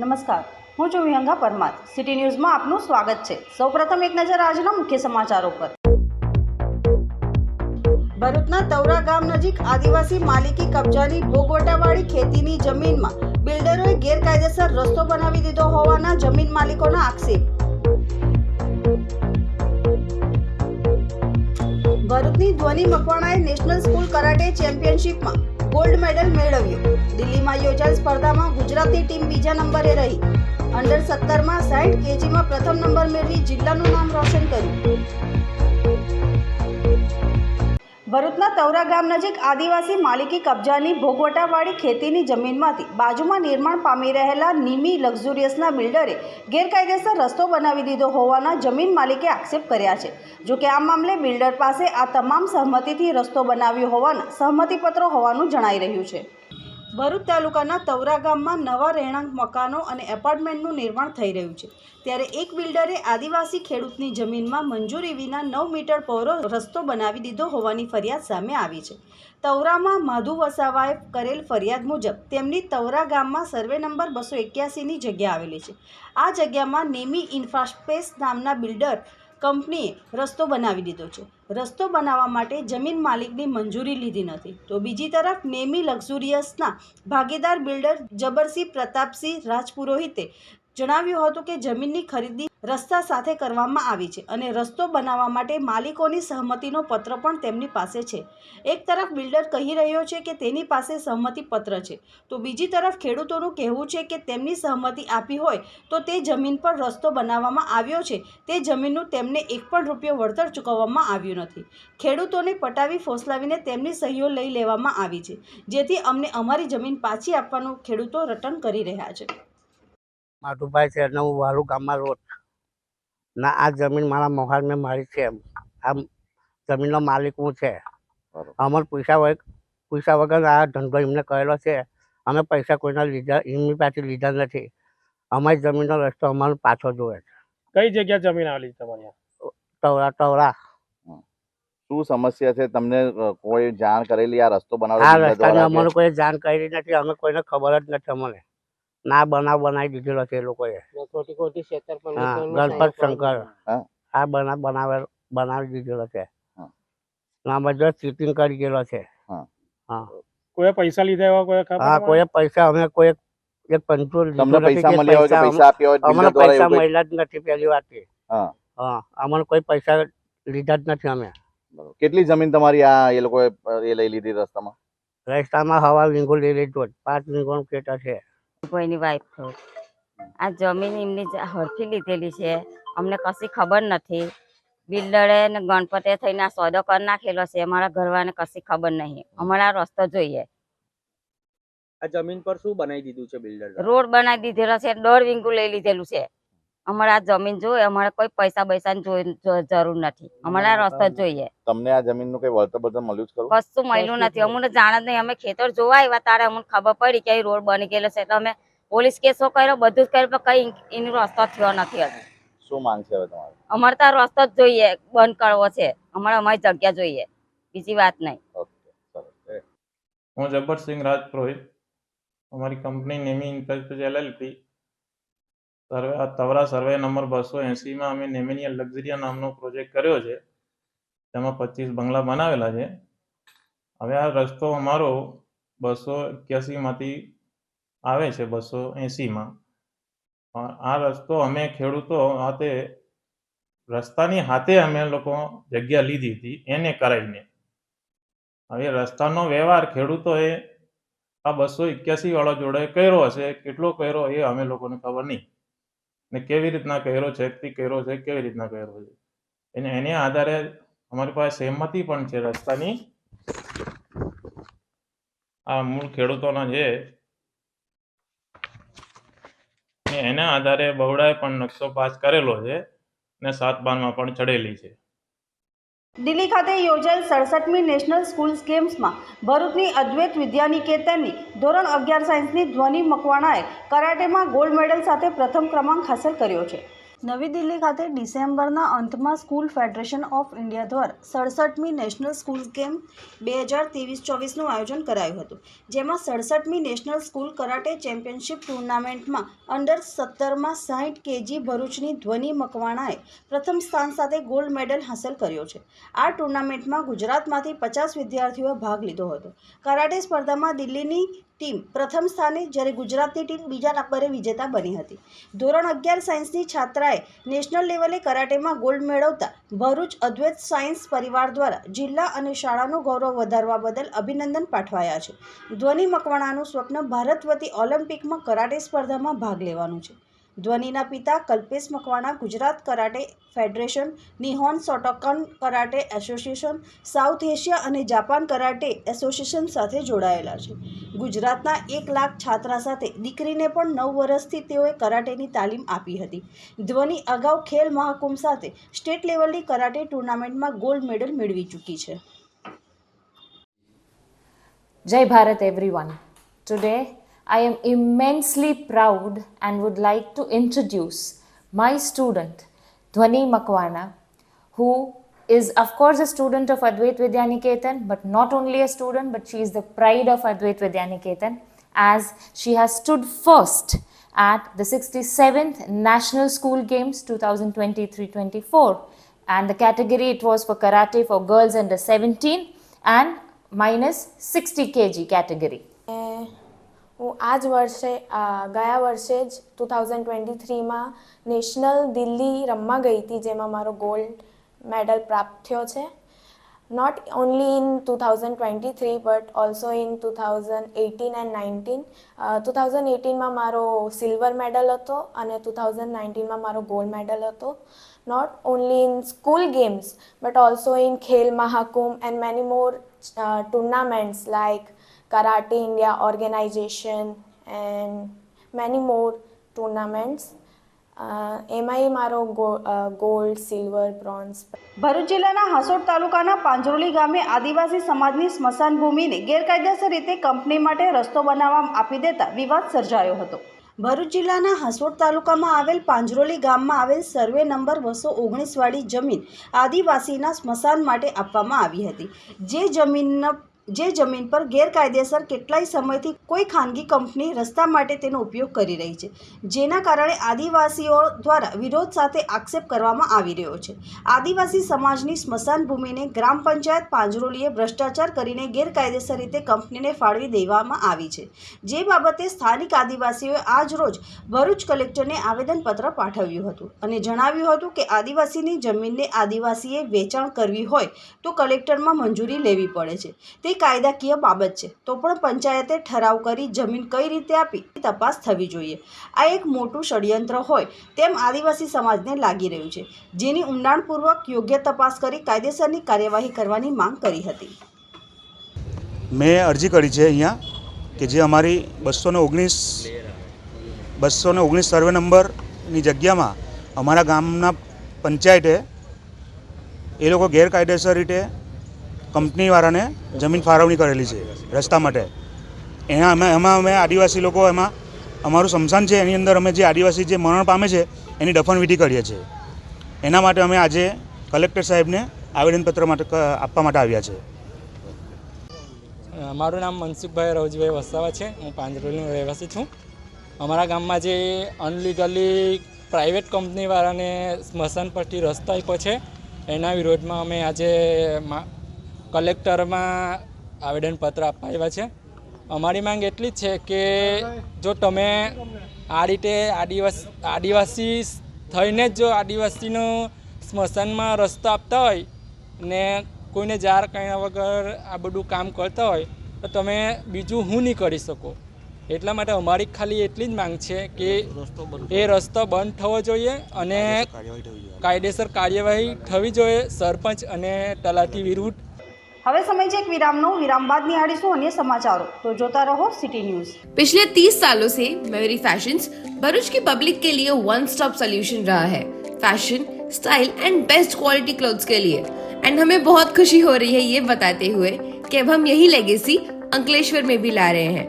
નમસ્કાર. હું છું વિહંગા પરમાર. સિટી ન્યૂઝમાં આપનું સ્વાગત છે. સૌપ્રથમ એક નજર આજના મુખ્ય સમાચારો પર. ભરૂચના તવરા ગામ નજીક આદિવાસી માલિકી કબજાની ભોગવટાવાળી ખેતીની જમીનમાં બિલ્ડરોએ ગેરકાયદેસર રસ્તો બનાવી દીધો હોવાના જમીન માલિકોના આક્ષેપ. ભરૂચની ધ્વનિ મકવાણાએ નેશનલ સ્કૂલ કરાટે ચેમ્પિયનશિપમાં ગોલ્ડ મેડલ મેળવ્યો. દિલ્હીમાં યોજાયેલ સ્પર્ધામાં ગુજરાતની ટીમ બીજા નંબરે રહી. અંડર સત્તરમાં સાઠ કેજીમાં પ્રથમ નંબર મેળવી જિલ્લાનું નામ રોશન કર્યું. ભરૂચના તવરા ગામ નજીક આદિવાસી માલિકી કબજાની ભોગવટાવાળી ખેતીની જમીનમાંથી બાજુમાં નિર્માણ પામી રહેલા નિમી લક્ઝુરિયસના બિલ્ડરે ગેરકાયદેસર રસ્તો બનાવી દીધો હોવાના જમીન માલિકે આક્ષેપ કર્યા છે. જો કે આ મામલે બિલ્ડર પાસે આ તમામ સહમતિથી રસ્તો બનાવ્યો હોવાના સહમતિપત્રો હોવાનું જણાઈ રહ્યું છે. ભરૂચ તાલુકાના તવરા ગામમાં નવા રહેણાંક મકાનો અને એપાર્ટમેન્ટનું નિર્માણ થઈ રહ્યું છે. ત્યારે એક બિલ્ડરે આદિવાસી ખેડૂતની જમીનમાં મંજૂરી વિના નવ મીટર પહોળો રસ્તો બનાવી દીધો હોવાની ફરિયાદ સામે આવી છે. તવરામાં માધુ વસાવાએ કરેલ ફરિયાદ મુજબ તેમની તવરા ગામમાં સર્વે નંબર બસો એક્યાસીની જગ્યા આવેલી છે. આ જગ્યામાં નેમી ઇન્ફ્રાસ્પેસ નામના બિલ્ડર કંપનીએ રસ્તો બનાવી દીધો છે. રસ્તો બનાવવા માટે જમીન માલિકની મંજૂરી લીધી નથી. તો બીજી તરફ, નેમી લક્ઝુરિયસના ભાગીદાર બિલ્ડર જબરસિંહ પ્રતાપસિંહ રાજપુરોહિતે જણાવ્યું હતું કે જમીનની ખરીદી રસ્તા સાથે કરવામાં આવી છે અને રસ્તો બનાવવા માટે માલિકોની સહમતિનો પત્ર પણ તેમની પાસે છે. એક તરફ બિલ્ડર કહી રહ્યો છે કે તેની પાસે સહમતિ પત્ર છે. તો બીજી તરફ ખેડૂતોનું કહેવું છે કે તેમની સહમતિ આપી હોય તો તે જમીન પર રસ્તો બનાવવામાં આવ્યો છે. તે જમીનનું તેમને એક પણ રૂપિયો વળતર ચૂકવવામાં આવ્યું નથી. ખેડૂતોને પટાવી ફોસલાવીને તેમની સહીઓ લઈ લેવામાં આવી છે. જેથી અમને અમારી જમીન પાછી આપવાનું ખેડૂતો રટણ કરી રહ્યા છે. માધુભાઈ છે અને હું વાલુ ગામમાં રોડ ના આ જમીન મારા મોહાલ મેં મારી છે આ જમીનનો માલિક હું છે. અમર પૈસા વગર પૈસા વગર આ ધંધો એમને કરેલો છે. અમે પૈસા કોઈના લીધા એમની પાસે લીધા નથી. અમારી જમીનનો રસ્તો અમારો પાછો જોવે છે. કઈ જગ્યા જમીન આવેલી છે તમારી આ? તવરા તવરા શું સમસ્યા છે? તમને કોઈ જાણ કરેલી આ રસ્તો આ બનાવવાનો રસ્તાની અમને કોઈ જાણ કરી નથી. અમે કોઈને ખબર જ નથી અમને. ના બનાવ બનાવી દીધેલો છે એ લોકોએ. હા ગણપત શંકર. આ બનાવ બનાવે બનાવી દીધેલો છે. ના બધો ચીટિંગ કરી ગયેલો છે. હા. કોઈ પૈસા લીધા એવા કોઈ હા કોઈ પૈસા અમે કોઈ એક તમને પૈસા મળ્યા હોય કે પૈસા આપ્યા હોય અમને પૈસા મળ્યા જ નથી પહેલી વાત. હા. હા અમને કોઈ પૈસા લીધા જ નથી અમે. કેટલી જમીન તમારી આ એ લોકોએ એ લઈ લીધી રસ્તામાં? રસ્તામાં હવા વીંગો લઈ લીધો. પાંચ વીંગોનું ખેતર છે. કોઈની વાઈફ છું. આ જમીન એમની હરફી હરખી લીધેલી છે. અમને કશી ખબર નથી. બિલ્ડરે ને ગણપતે થઈને આ સોદો કરી નાખેલો છે. અમારા ઘરવાળાને કશી ખબર નહીં. અમારા રસ્તો જોઈએ. આ જમીન પર શું બનાવી દીધું છે બિલ્ડર? રોડ બનાવી દીધેલો છે. દોઢ વિંગુ લઈ લીધેલું છે. અમારે આ જમીન જોઈએ અમારે કોઈ પૈસા પૈસાની જોઈ- જરૂર નથી. અમારે આ રસ્તો જ જોઈએ. તમને આ જમીનનું કઈ વળતર બળતર મળ્યું ખરું? કશું મળ્યું નથી. અમને જાણ જ નહીં. અમે ખેતર જોવા આવ્યા તારે. અમને ખબર પડી કે રોડ બની ગયેલો છે. એટલે અમે પોલીસ કેસો કર્યો બધું જ કર્યું પણ કઈ એનો રસ્તો થયો નથી હજુ. શું માંગ છે હવે તમારે? અમારે તો આ રસ્તો જ જોઈએ. બંધ કરવો છે. અમારે અમારી જગ્યા જોઈએ. બીજી વાત નહીં. ઓકે હું જબ્બરસિંહ રાજપુરોહિત. અમારી company Nemi infrastructure LLP Tavra survey number બસો એંસીમાં અમે નેમિનિયલ લક્ઝરિયા નામનો પ્રોજેક્ટ કર્યો છે. તેમાં પચીસ બંગલા બનાવેલા છે. હવે આ રસ્તો અમારો બસો એક્યાસીમાંથી આવે છે, બસો એંસીમાં આ રસ્તો અમે ખેડૂતો હાથે, રસ્તાની હાથે અમે લોકો જગ્યા લીધી હતી, એને કરાવીને. હવે રસ્તાનો વ્યવહાર ખેડૂતોએ આ બસો એક્યાસી વાળો જોડે કર્યો હશે, કેટલો કર્યો એ અમે લોકોને ખબર નહીં. ને કેવી રીતના કર્યો છે તે કર્યો છે, કેવી રીતના કર્યો છે? એને એને આધારે અમારી પાસે સહેમતી પણ છે રસ્તાની. આ મૂળ ખેડૂતોના છે એના આધારે બહુડાએ પણ નકશો પાસ કરેલો છે ને સાત બારમાં પણ ચડેલી છે. દિલ્હી ખાતે યોજાયેલ સડસઠમી નેશનલ સ્કૂલ્સ ગેમ્સમાં ભરૂચની અદ્વૈત વિદ્યાનિકેતનની ધોરણ અગિયાર સાયન્સની ધ્વનિ મકવાણાએ કરાટેમાં ગોલ્ડ મેડલ સાથે પ્રથમ ક્રમાંક હાંસલ કર્યો છે. નવી દિલ્હી ખાતે ડિસેમ્બરના અંતમાં સ્કૂલ ફેડરેશન ઓફ ઇન્ડિયા દ્વારા સડસઠમી નેશનલ સ્કૂલ ગેમ બે હજાર ત્રેવીસ ચોવીસનું આયોજન કરાયું હતું, જેમાં સડસઠમી નેશનલ સ્કૂલ કરાટે ચેમ્પિયનશિપ ટુર્નામેન્ટમાં અંડર સત્તરમાં સાહીઠ કેજી ભરૂચની ધ્વનિ મકવાણાએ પ્રથમ સ્થાન સાથે ગોલ્ડ મેડલ હાંસલ કર્યો છે. આ ટુર્નામેન્ટમાં ગુજરાતમાંથી પચાસ વિદ્યાર્થીઓએ ભાગ લીધો હતો. કરાટે સ્પર્ધામાં દિલ્હીની ટીમ પ્રથમ સ્થાને જ્યારે ગુજરાતની ટીમ બીજા નંબરે વિજેતા બની હતી. ધોરણ અગિયાર સાયન્સની છાત્રાએ નેશનલ લેવલે કરાટેમાં ગોલ્ડ મેળવતા ભરૂચ અદ્વૈત સાયન્સ પરિવાર દ્વારા જિલ્લા અને શાળાનું ગૌરવ વધારવા બદલ અભિનંદન પાઠવાયા છે. ધ્વનિ મકવાણાનું સ્વપ્ન ભારત વતી ઓલિમ્પિકમાં કરાટે સ્પર્ધામાં ભાગ લેવાનું છે. ધ્વનિના પિતા Kalpesh Makwana Gujarat karate federation Nihon Shotokan karate association South Asia અને જાપાન કરાટે એસોસિએશન સાથે જોડાયેલા છે. ગુજરાતના એક લાખ છાત્રા સાથે દીકરીને પણ નવ વર્ષથી તેઓએ કરાટેની તાલીમ આપી હતી. ધ્વનિ અગાઉ ખેલ મહાકુંભ સાથે સ્ટેટ લેવલની કરાટે ટુર્નામેન્ટમાં ગોલ્ડ મેડલ મેળવી ચૂકી છે. Jai Bharat everyone Today, I am immensely proud and would like to introduce my student, Dhwani Makwana, who is, of course, a student of Advait Vidyaniketan, but not only a student, but she is the pride of Advait Vidyaniketan, as she has stood first at the 67th National School Games 2023 24. And the category it was for karate for girls under 17 and minus 60 kg category. Eh, હું આ જ વર્ષે ગયા વર્ષે જ two thousand twenty થ્રીમાં national Delhi રમવા ગઈ હતી, જેમાં મારો ગોલ્ડ મેડલ પ્રાપ્ત થયો છે. Not only in two thousand twenty three but also in two thousand eighteen and nineteen. Two thousand એટીનમાં મારો સિલ્વર મેડલ હતો અને ટુ થાઉઝન્ડ નાઇન્ટીનમાં મારો ગોલ્ડ મેડલ હતો. Not only in school games but also in Khel, Mahakumbh and many more tournaments like Karate India organization and many more. Uh, એમાંય મારો gold silver bronze Bharuch જિલ્લાના હાસોડ તાલુકાના પાંજરોલી ગામે આદિવાસી સમાજની સ્મશાન ભૂમિને ગેરકાયદેસર રીતે કંપની માટે રસ્તો બનાવવા આપી દેતા વિવાદ સર્જાયો હતો. ભરૂચ જિલ્લાના હાસોડ તાલુકામાં આવેલ પાંજરોલી ગામમાં આવેલ સર્વે નંબર બસો ઓગણીસવાળી જમીન આદિવાસીના સ્મશાન માટે આપવામાં આવી હતી. જે જમીનના જે જમીન પર ગેરકાયદેસર કેટલાય સમયથી કોઈ ખાનગી કંપની રસ્તા માટે તેનો ઉપયોગ કરી રહી છે, જેના કારણે આદિવાસીઓ દ્વારા વિરોધ સાથે આક્ષેપ કરવામાં આવી રહ્યો છે. આદિવાસી સમાજની સ્મશાન ભૂમિને ગ્રામ પંચાયત પાંજરોલીએ ભ્રષ્ટાચાર કરીને ગેરકાયદેસર રીતે કંપનીને ફાળવી દેવામાં આવી છે. જે બાબતે સ્થાનિક આદિવાસીઓએ આજ રોજ ભરૂચ કલેક્ટરને આવેદનપત્ર પાઠવ્યું હતું અને જણાવ્યું હતું કે આદિવાસીની જમીનને આદિવાસીએ વેચાણ કરવી હોય તો કલેક્ટરમાં મંજૂરી લેવી પડે છે. તે કાયદાકીય બાબત છે. તો પણ પંચાયતે ઠરાવ કરી જમીન કઈ રીતે આપી તપાસ થવી જોઈએ. આ એક મોટું ષડયંત્ર હોય તેમ આદિવાસી સમાજને લાગી રહ્યું છે, જેની ઊંડાણપૂર્વક યોગ્ય તપાસ કરી કાયદેસરની કાર્યવાહી કરવાની માંગ કરી હતી. મેં અરજી કરી છે અહીંયા કે જે અમારી બસો ને ઓગણીસ બસો ને ઓગણીસ સર્વે નંબરની જગ્યામાં અમારા ગામના પંચાયતે એ લોકો ગેરકાયદેસર રીતે કંપનીવાળાને જમીન ફાળવણી કરેલી છે રસ્તા માટે. એના અમે એમાં અમે આદિવાસી લોકો એમાં અમારું સ્મશાન છે, એની અંદર અમે જે આદિવાસી જે મરણ પામે છે, એની દફનવિધિ કરીએ છીએ. એના માટે અમે આજે કલેક્ટર સાહેબને આવેદનપત્ર માટે આપવા માટે આવ્યા છે. મારું નામ મનસુખભાઈ રવજીભાઈ વસાવા છે. હું પાંજરોલીનો રહેવાસી છું. અમારા ગામમાં જે અનલીગલી પ્રાઇવેટ કંપનીવાળાને સ્મશાન પરથી રસ્તા આપ્યો છે, એના વિરોધમાં અમે આજે કલેક્ટરમાં આવેદનપત્ર આપવા આવ્યા છે. અમારી માંગ એટલી જ છે કે જો તમે આ રીતે આદિવાસી આદિવાસી થઈને જ જો આદિવાસીનો સ્મશાનમાં રસ્તો આપતા હોય ને કોઈને જાર કાંઈ વગર આ બધું કામ કરતા હોય તો તમે બીજું હું નહીં કરી શકો? એટલા માટે અમારી ખાલી એટલી જ માંગ છે કે એ રસ્તો બંધ થવો જોઈએ અને કાયદેસર કાર્યવાહી થવી જોઈએ સરપંચ અને તલાટી વિરુદ્ધ હવે સમય છે એક વિરામનો વિરામ બાદ નિહાળીશું અન્ય સમાચારો તો જોતા રહો સિટી ન્યૂઝ पिछले तीस सालों से मेमोरी फैशंस भरूच की पब्लिक के लिए वन स्टॉप सोल्यूशन रहा है fashion style and best quality clothes के लिए एंड हमें बहुत खुशी हो रही है ये बताते हुए कि अब हम यही लेगेसी अंकलेश्वर में भी ला रहे हैं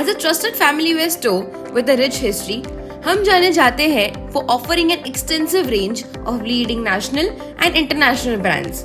as a trusted family wear store with a rich history हम जाने जाते हैं for offering an extensive range of leading national and international brands.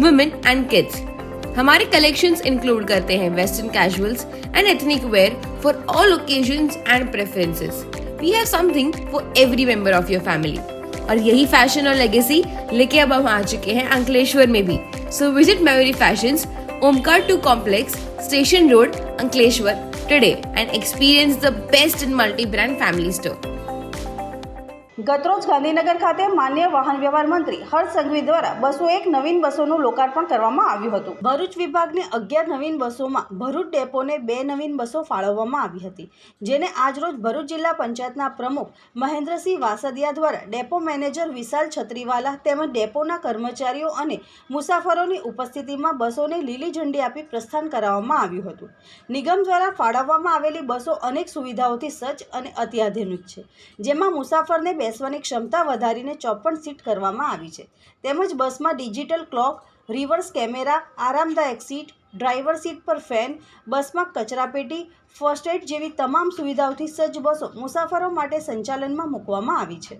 women and kids हमारे कलेक्शंस इंक्लूड करते हैं western casuals and ethnic wear for all occasions and preferences we have something for every member of your family और यही fashion और legacy लेके अब हम आ चुके हैं अंकलेश्वर में भी. So visit memory fashion Omkar two complex station road Ankleshwar today and experience the best in multi brand family store ગતરોજ ગાંધીનગર ખાતે માન્ય વાહન વ્યવહાર મંત્રી હર્ષ સંઘવી દ્વારા બસો એક નવીન બસોનું લોકાર્પણ કરવામાં આવ્યું હતું. ભરૂચ વિભાગને અગિયાર નવીન બસોમાં ભરૂચ ડેપોને બે નવીન બસો ફાળવવામાં આવી હતી, જેને આજરોજ ભરૂચ જિલ્લા પંચાયતના પ્રમુખ મહેન્દ્રસિંહ વાસદિયા દ્વારા ડેપો મેનેજર વિશાલ છત્રીવાલા તેમજ ડેપોના કર્મચારીઓ અને મુસાફરોની ઉપસ્થિતિમાં બસોને લીલી ઝંડી આપી પ્રસ્થાન કરાવવામાં આવ્યું હતું. નિગમ દ્વારા ફાળવવામાં આવેલી બસો અનેક સુવિધાઓથી સજ્જ અને અત્યાધુનિક છે, જેમાં મુસાફરને બેસવાની ક્ષમતા વધારીને ચોપન સીટ કરવામાં આવી છે. તેમજ બસમાં ડિજિટલ ક્લોક, રિવર્સ કેમેરા, આરામદાયક સીટ, ડ્રાઈવર સીટ પર ફેન, બસમાં કચરાપેટી, ફર્સ્ટ એડ જેવી તમામ સુવિધાઓથી સજ્જ બસો મુસાફરો માટે સંચાલનમાં મૂકવામાં આવી છે.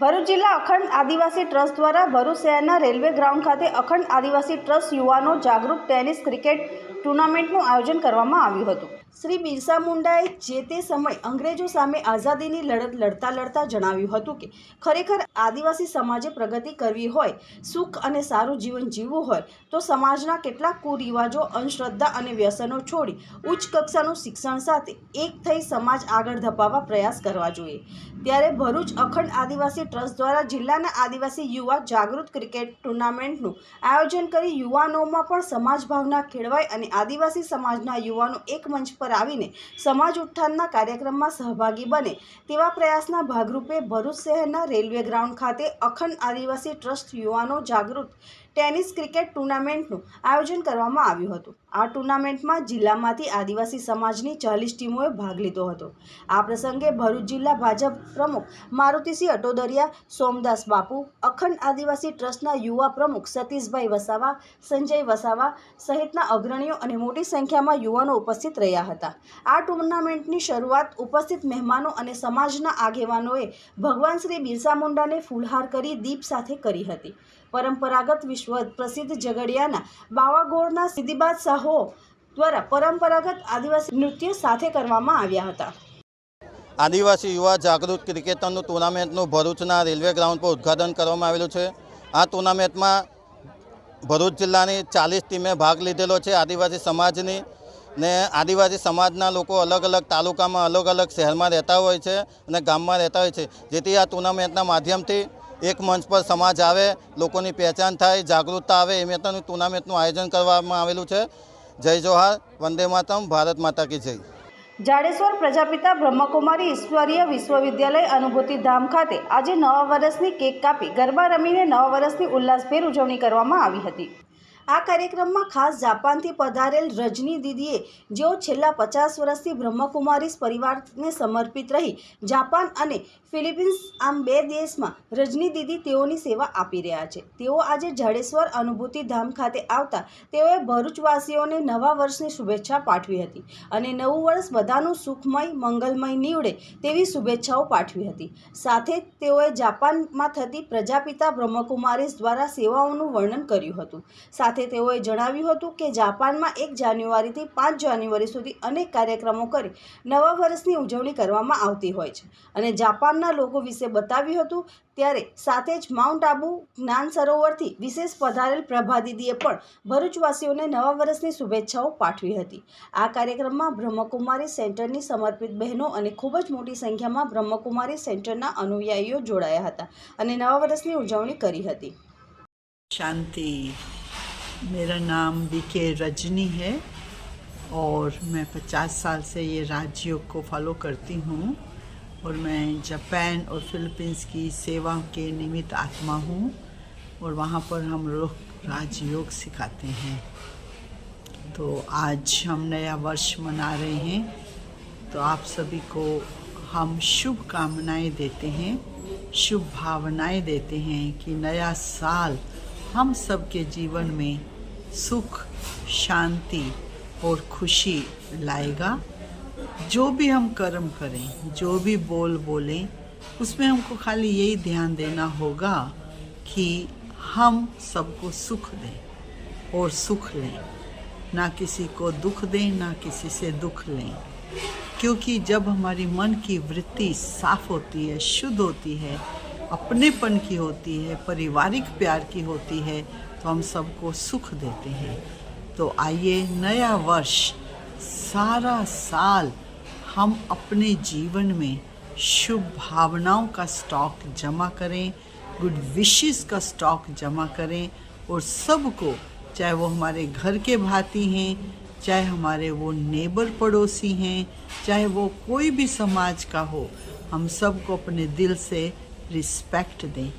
ભરૂચ જિલ્લા અખંડ આદિવાસી ટ્રસ્ટ દ્વારા ભરૂચ શહેરના રેલવે ગ્રાઉન્ડ ખાતે અખંડ આદિવાસી ટ્રસ્ટ યુવાનો જાગૃત ટેનિસ ક્રિકેટ ટુર્નામેન્ટનું આયોજન કરવામાં આવ્યું હતું. શ્રી બિરસા મુંડાએ જે તે સમય અંગ્રેજો સામે આઝાદીની લડત લડતા લડતા જણાવ્યું હતું કે, ખરેખર આદિવાસી સમાજે પ્રગતિ કરવી હોય, સુખ અને સારું જીવન જીવવું હોય, તો સમાજના કેટલાક કુરિવાજો, અંધશ્રદ્ધા અને વ્યસનો છોડી ઉચ્ચ કક્ષાનું શિક્ષણ સાથે એક થઈ સમાજ આગળ ધપાવવા પ્રયાસ કરવા જોઈએ. ત્યારે ભરૂચ અખંડ આદિવાસી ટ્રસ્ટ દ્વારા જિલ્લાના આદિવાસી યુવા જાગૃત ક્રિકેટ ટુર્નામેન્ટનું આયોજન કરી યુવાનોમાં પણ સમાજ ભાવના ખેડવાય અને આદિવાસી સમાજના યુવાનો એક મંચ પર આવીને સમાજ ઉત્થાનના કાર્યક્રમમાં સહભાગી બને તેવા પ્રયાસના ભાગરૂપે ભરૂચ શહેરના રેલવે ગ્રાઉન્ડ ખાતે અખંડ આદિવાસી ટ્રસ્ટ યુવાનો જાગૃત ટેનિસ ક્રિકેટ ટુર્નામેન્ટનું આયોજન કરવામાં આવ્યું હતું. આ ટુર્નામેન્ટમાં જિલ્લામાંથી આદિવાસી સમાજની ચાલીસ ટીમોએ ભાગ લીધો હતો. આ પ્રસંગે ભરૂચ જિલ્લા ભાજપ પ્રમુખ મારુતિસિંહ અટોદરિયા, સોમદાસ બાપુ, અખંડ આદિવાસી ટ્રસ્ટના યુવા પ્રમુખ સતીશભાઈ વસાવા, સંજય વસાવા સહિતના અગ્રણીઓ અને મોટી સંખ્યામાં યુવાનો ઉપસ્થિત રહ્યા હતા. આ ટુર્નામેન્ટની શરૂઆત ઉપસ્થિત મહેમાનો અને સમાજના આગેવાનોએ ભગવાન શ્રી બિરસા મુંડાને ફૂલહાર કરી દીપ સાથે કરી હતી. પરંપરાગત વિશ્વ પ્રસિદ્ધ ઝઘડિયાના બાવાગોળના સિદ્ધિબાદ સાહો દ્વારા પરંપરાગત આદિવાસી નૃત્ય સાથે કરવામાં આવ્યા હતા. આદિવાસી યુવા જાગૃત ક્રિકેટરનું ટુર્નામેન્ટનું ભરૂચના રેલવે ગ્રાઉન્ડ પર ઉદ્ઘાટન કરવામાં આવેલું છે. આ ટુર્નામેન્ટમાં ભરૂચ જિલ્લાની ચાલીસ ટીમે ભાગ લીધેલો છે. આદિવાસી સમાજની ને આદિવાસી સમાજના લોકો અલગ અલગ તાલુકામાં અલગ અલગ શહેરમાં રહેતા હોય છે અને ગામમાં રહેતા હોય છે. જેથી આ ટુર્નામેન્ટના માધ્યમથી એક મંચ પર સમાજ આવે, લોકોની પહેચાન થાય, જાગૃતતા આવે એ મેતાનું ટુર્નામેન્ટનું આયોજન કરવામાં આવેલું છે. જય જોહાર, વંદે માતમ ભારત માતા કી જય. જાડેશ્વર પ્રજાપિતા બ્રહ્મકુમારી ઈશ્વરીય વિશ્વવિદ્યાલય અનુભૂતિ ધામ ખાતે આજે નવા વર્ષની કેક કાપી ગરબા રમીને નવા વર્ષની ઉલ્લાસભેર ઉજવણી કરવામાં આવી હતી. આ કાર્યક્રમમાં ખાસ જાપાનથી પધારેલ રજની દીદીએ, જેઓ છેલ્લા પચાસ વર્ષથી બ્રહ્મકુમારીસ પરિવારને સમર્પિત રહી, જાપાન અને ફિલિપિન્સ આમ બે દેશમાં રજની દીદી તેઓની સેવા આપી રહ્યા છે. તેઓ આજે જાડેશ્વર અનુભૂતિ ધામ ખાતે આવતા તેઓએ ભરૂચવાસીઓને નવા વર્ષની શુભેચ્છા પાઠવી હતી અને નવું વર્ષ બધાનું સુખમય, મંગલમય નીવડે તેવી શુભેચ્છાઓ પાઠવી હતી. સાથે તેઓએ જાપાનમાં થતી પ્રજાપિતા બ્રહ્મકુમારીસ દ્વારા સેવાઓનું વર્ણન કર્યું હતું. સાથે તેઓએ જણાવ્યું હતું કે જાપાનમાં એક જાન્યુઆરીથી પાંચ જાન્યુઆરી સુધી અનેક કાર્યક્રમો કરી નવા વર્ષની ઉજવણી કરવામાં આવતી હોય છે. અને જાપાનના લોકો વિશે બતાવ્યું હતું ત્યારે સાથે જ માઉન્ટ આબુ, જ્ઞાન સરોવરથી વિશેષ પધારેલ પ્રભા દીદીએ પણ ભરૂચવાસીઓને નવા વર્ષની શુભેચ્છાઓ પાઠવી હતી. આ કાર્યક્રમમાં બ્રહ્મકુમારી સેન્ટરની સમર્પિત બહેનો અને ખૂબ જ મોટી સંખ્યામાં બ્રહ્મકુમારી સેન્ટરના અનુયાયીઓ જોડાયા હતા અને નવા વર્ષની ઉજવણી કરી હતી. शांति मेरा नाम बीके रजनी है और मैं 50 साल से ये राजयोग को फॉलो करती हूँ और मैं जापान और फिलीपींस की सेवा के निमित्त आत्मा हूँ और वहाँ पर हम लोग राजयोग सिखाते हैं। तो आज हम नया वर्ष मना रहे हैं। तो आप सभी को हम शुभ कामनाएँ देते हैं शुभ भावनाएँ देते हैं कि नया साल हम सबके जीवन में सुख, शांति और खुशी लाएगा। जो भी हम कर्म करें, जो भी बोल बोलें, उसमें हमको खाली यही ध्यान देना होगा कि हम सबको सुख दें और सुख लें। ना किसी को दुख दें, ना किसी से दुख लें। क्योंकि जब हमारी मन की वृत्ति साफ़ होती है, शुद्ध होती है, अपनेपन की होती है, पारिवारिक प्यार की होती है तो हम सबको सुख देते हैं। तो आइए नया वर्ष, सारा साल हम अपने जीवन में शुभ भावनाओं का स्टॉक जमा करें गुड विशेस का स्टॉक जमा करें और सबको, चाहे वो हमारे घर के भांति हैं, चाहे हमारे वो नेबर पड़ोसी हैं, चाहे वो कोई भी समाज का हो, हम सबको अपने दिल से रिस्पेक्ट दें।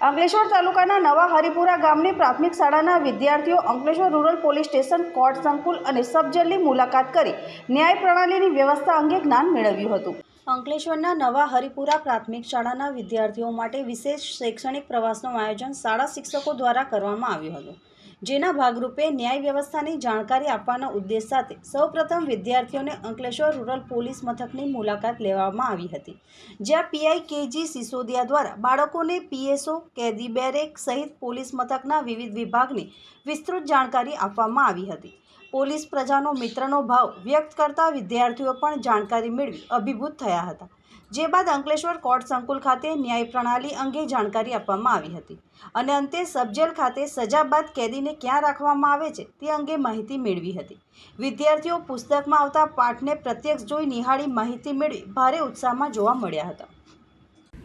અંકલેશ્વર તાલુકાના નવા હરિપુરા ગામની પ્રાથમિક શાળાના વિદ્યાર્થીઓ Ankleshwar rural police station court સંકુલ અને સબજેલની મુલાકાત કરી ન્યાય પ્રણાલીની વ્યવસ્થા અંગે જ્ઞાન મેળવ્યું હતું. અંકલેશ્વરના નવા હરિપુરા પ્રાથમિક શાળાના વિદ્યાર્થીઓ માટે વિશેષ શૈક્ષણિક પ્રવાસનું આયોજન શાળા શિક્ષકો દ્વારા કરવામાં આવ્યું હતું. જેના ભાગરૂપે ન્યાય વ્યવસ્થાની જાણકારી આપવાના ઉદ્દેશ સાથે સૌપ્રથમ વિદ્યાર્થીઓને અંકલેશ્વર રૂરલ પોલીસ મથકની મુલાકાત લેવામાં આવી હતી, જ્યાં પીઆઈ કેજી સિસોદિયા દ્વારા બાળકોને પીએસઓ કેદી બેરેક સહિત પોલીસ મથકના વિવિધ વિભાગની વિસ્તૃત જાણકારી આપવામાં આવી હતી. પોલીસ પ્રજાનો મિત્રનો ભાવ વ્યક્ત કરતા વિદ્યાર્થીઓ પણ જાણકારી મેળવી અભિભૂત થયા હતા. જે બાદ અંકલેશ્વર કોર્ટ સંકુલ ખાતે ન્યાય પ્રણાલી અંગે જાણકારી આપવામાં આવી હતી. અને અંતે સબજેલ ખાતે સજા બાદ કેદીને ક્યાં રાખવામાં આવે છે તે અંગે માહિતી મેળવી હતી. વિદ્યાર્થીઓ પુસ્તકમાં આવતા પાઠને પ્રત્યક્ષ જોઈ નિહાળી માહિતી મેળવી ભારે ઉત્સાહમાં જોવા મળ્યા હતા.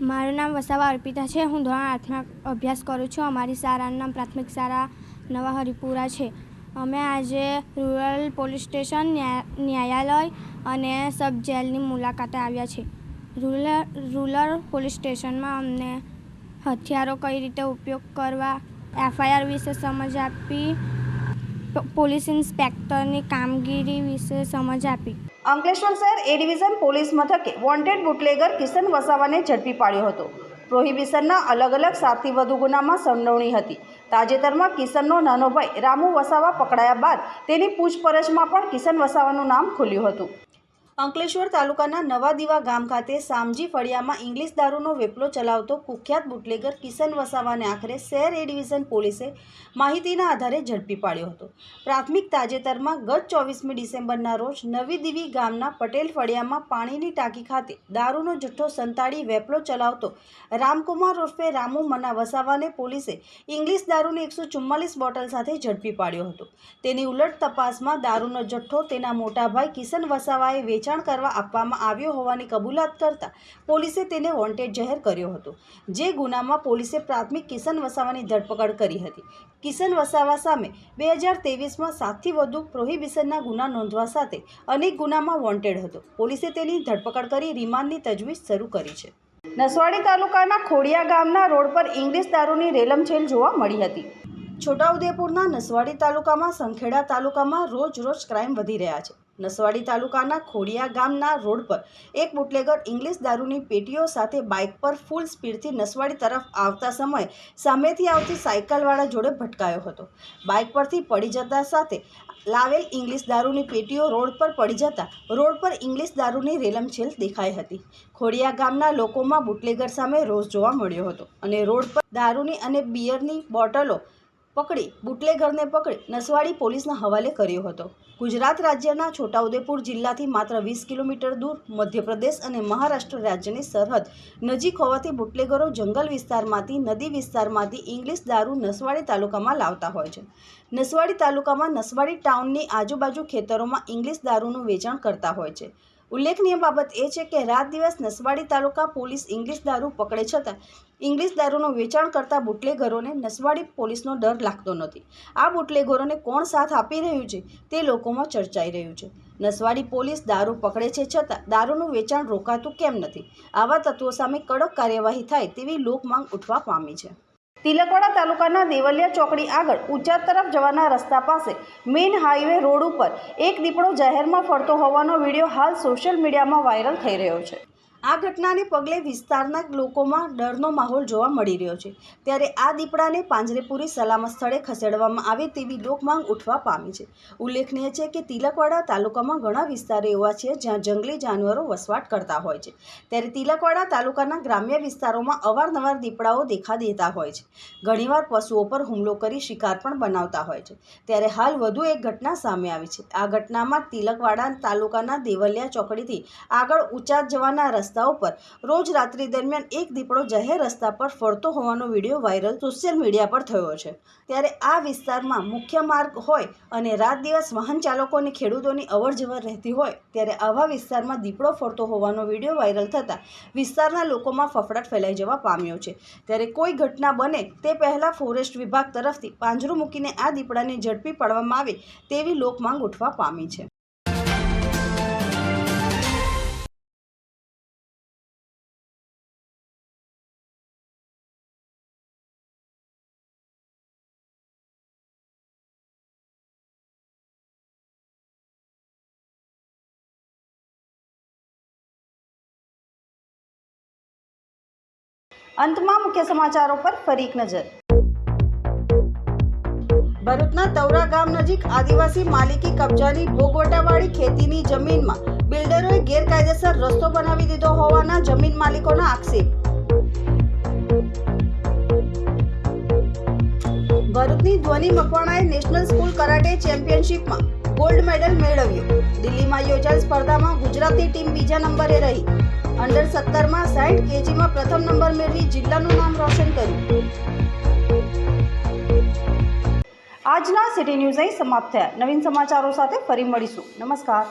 મારું નામ વસાવા અર્પિતા છે. હું ધોરણ આઠમાં અભ્યાસ કરું છું. અમારી શાળાનું નામ પ્રાથમિક શાળા નવા હરિપુરા છે. અમે આજે રૂરલ પોલીસ સ્ટેશન ન્યાયાલય અને સબ જેલની મુલાકાતે આવ્યા છે રૂરલ રૂરલ પોલીસ સ્ટેશનમાં અમને હથિયારો કઈ રીતે ઉપયોગ કરવા, એફઆઈઆર વિશે સમજ આપી પોલીસ ઇન્સ્પેક્ટરની કામગીરી વિશે સમજ આપી. અંકલેશ્વર શહેર એ ડિવિઝન પોલીસ મથકે વોન્ટેડ બુટલેગર કિશન વસાવાને ઝડપી પાડ્યો હતો. પ્રોહિબિશનના અલગ અલગ સાતથી વધુ ગુનામાં સંડોવણી હતી. તાજેતરમાં કિશનનો નાનો ભાઈ રામુ વસાવા પકડાયા બાદ તેની પૂછપરછમાં પણ કિશન વસાવાનું નામ ખુલ્યું હતું. અંકલેશ્વર તાલુકાના નવા દીવા ગામ ખાતે સામજી ફળિયામાં ઇંગ્લિશ દારૂનો વેપલો ચલાવતો કુખ્યાત બુટલેગર કિશન વસાવાને આખરે શહેર એ ડિવિઝન પોલીસે માહિતીના આધારે ઝડપી પાડ્યો હતો. પ્રાથમિક તાજેતરમાં ગત ચોવીસમી ડિસેમ્બરના રોજ નવી દીવી ગામના પટેલ ફળિયામાં પાણીની ટાંકી ખાતે દારૂનો જથ્થો સંતાડી વેપલો ચલાવતો રામકુમાર ઉર્ફે રામુ મના વસાવાને પોલીસે ઇંગ્લિશ દારૂની એકસો ચુમ્માલીસ બોટલ સાથે ઝડપી પાડ્યો હતો. તેની ઉલટ તપાસમાં દારૂનો જથ્થો તેના મોટા ભાઈ કિશન વસાવાએ વેચાણ કરવા આપવામાં આવ્યો હોવાની કબૂલાત કરતા પોલીસે તેને વોન્ટેડ જાહેર કર્યો હતો. જે ગુનામાં પોલીસે પ્રાથમિક કિશન વસાવાની ધરપકડ કરી હતી. કિશન વસાવા સામે બે હજાર તેવીસમાં સાતથી વધુ પ્રોહિબિશનના ગુના નોંધવા સાથે અનેક ગુનામાં વોન્ટેડ હતો. પોલીસે તેની ધરપકડ કરી રિમાન્ડની તજવીજ શરૂ કરી છે. નસવાડી તાલુકાના ખોડિયા ગામના રોડ પર ઇંગ્લિશ દારૂની રેલમછેલ જોવા મળી હતી. છોટાઉદેપુરના નસવાડી તાલુકામાં સંખેડા તાલુકામાં રોજ રોજ ક્રાઇમ વધી રહ્યા છે. નસવાડી તાલુકાના ખોડિયા ગામના રોડ પર એક બુટલેગર ઇંગ્લિશ દારૂની પેટીઓ સાથે બાઇક પર ફૂલ સ્પીડથી નસવાડી તરફ આવતા સમયે સામેથી આવતી સાયકલવાળા જોડે ભટકાયો હતો. બાઇક પરથી પડી જતા સાથે લાવેલ ઇંગ્લિશ દારૂની પેટીઓ રોડ પર પડી જતા રોડ પર ઇંગ્લિશ દારૂની રેલમછેલ દેખાઈ હતી. ખોડિયા ગામના લોકોમાં બુટલેગર સામે રોષ જોવા મળ્યો હતો અને રોડ પર દારૂની અને બિયરની બોટલો પકડી, બુટલેગરને પકડી, નસવાડી પોલીસના હવાલે કર્યો હતો. ગુજરાત રાજ્યના છોટાઉદેપુર જિલ્લાથી માત્ર વીસ કિલોમીટર દૂર મધ્યપ્રદેશ અને મહારાષ્ટ્ર રાજ્યની સરહદ નજીક હોવાથી બુટલેગરો જંગલ વિસ્તારમાંથી, નદી વિસ્તારમાંથી ઇંગ્લિશ દારૂ નસવાડી તાલુકામાં લાવતા હોય છે. નસવાડી તાલુકામાં નસવાડી ટાઉનની આજુબાજુ ખેતરોમાં ઇંગ્લિશ દારૂનું વેચાણ કરતા હોય છે. ઉલ્લેખનીય બાબત એ છે કે રાત દિવસ નસવાડી તાલુકા પોલીસ ઇંગ્લિશ દારૂ પકડે છતાં ઇંગ્લિશ દારૂનું વેચાણ કરતા બુટલેગરોને નસવાડી પોલીસનો ડર લાગતો નથી. આ બુટલેગરોને કોણ સાથ આપી રહ્યું છે તે લોકોમાં ચર્ચાઈ રહ્યું છે. નસવાડી પોલીસ દારૂ પકડે છે છતાં દારૂનું વેચાણ રોકાતું કેમ નથી? આવા તત્વો સામે કડક કાર્યવાહી થાય તેવી લોકમાંગ ઉઠવા પામી છે. તિલકવાડા તાલુકાના દેવલિયા ચોકડી આગળ ઉંચાર તરફ જવાના રસ્તા પાસે મેઇન હાઈવે રોડ ઉપર એક દીપડો જાહેરમાં ફરતો હોવાનો વીડિયો હાલ સોશિયલ મીડિયામાં વાયરલ થઈ રહ્યો છે. આ ઘટનાને પગલે વિસ્તારના લોકોમાં ડરનો માહોલ જોવા મળી રહ્યો છે. ત્યારે આ દીપડાને પાંજરેપુરી સલામત સ્થળે ખસેડવામાં આવે તેવી લોકમાંગ ઉઠવા પામી છે. ઉલ્લેખનીય છે કે તિલકવાડા તાલુકામાં ઘણા વિસ્તારો એવા છે જ્યાં જંગલી જાનવરો વસવાટ કરતા હોય છે. ત્યારે તિલકવાડા તાલુકાના ગ્રામ્ય વિસ્તારોમાં અવારનવાર દીપડાઓ દેખા દેતા હોય છે. ઘણીવાર પશુઓ પર હુમલો કરી શિકાર પણ બનાવતા હોય છે. ત્યારે હાલ વધુ એક ઘટના સામે આવી છે. આ ઘટનામાં તિલકવાડા તાલુકાના દેવલિયા ચોકડીથી આગળ ઉંચા જવાના રસ્તા ઉપર રોજ રાત્રિ દરમિયાન એક દીપડો જાહેર રસ્તા પર ફરતો હોવાનો વીડિયો વાયરલ સોશિયલ મીડિયા પર થયો છે. ત્યારે આ વિસ્તારમાં મુખ્ય માર્ગ હોય અને રાત દિવસ વાહન ચાલકો અને ખેડૂતોની અવરજવર રહેતી હોય, ત્યારે આવા વિસ્તારમાં દીપડો ફરતો હોવાનો વીડિયો વાયરલ થતાં વિસ્તારના લોકોમાં ફફડાટ ફેલાઈ જવા પામ્યો છે. ત્યારે કોઈ ઘટના બને તે પહેલાં ફોરેસ્ટ વિભાગ તરફથી પાંજરું મૂકીને આ દીપડાને ઝડપી પાડવામાં આવે તેવી લોકમાંગ ઉઠવા પામી છે. અંતમાં મુખ્ય સમાચારો પર ફરી એક નજર. ભરૂચના તવરા ગામ નજીક આદિવાસી માલિકી કબજાની ભોગવટાવાળી ખેતીની જમીનમાં બિલ્ડરોએ ગેરકાયદેસર રસ્તો બનાવી દીધો હોવાના જમીન માલિકોના આક્ષેપ. ભરૂચની ધ્વનિ મકવાણાએ નેશનલ સ્કૂલ કરાટે ચેમ્પિયનશિપમાં ગોલ્ડ મેડલ મેળવ્યો. દિલ્હીમાં યોજાયેલ સ્પર્ધામાં ગુજરાતની ટીમ બીજા નંબરે રહી. અંડર સત્તરમાં સાઠ કેજીમાં પ્રથમ નંબર મેળવી જિલ્લાનું નામ રોશન કર્યું. આજના સિટી ન્યૂઝ અહીં સમાપ્ત થયા. નવીન સમાચારો સાથે ફરી મળીશું. નમસ્કાર.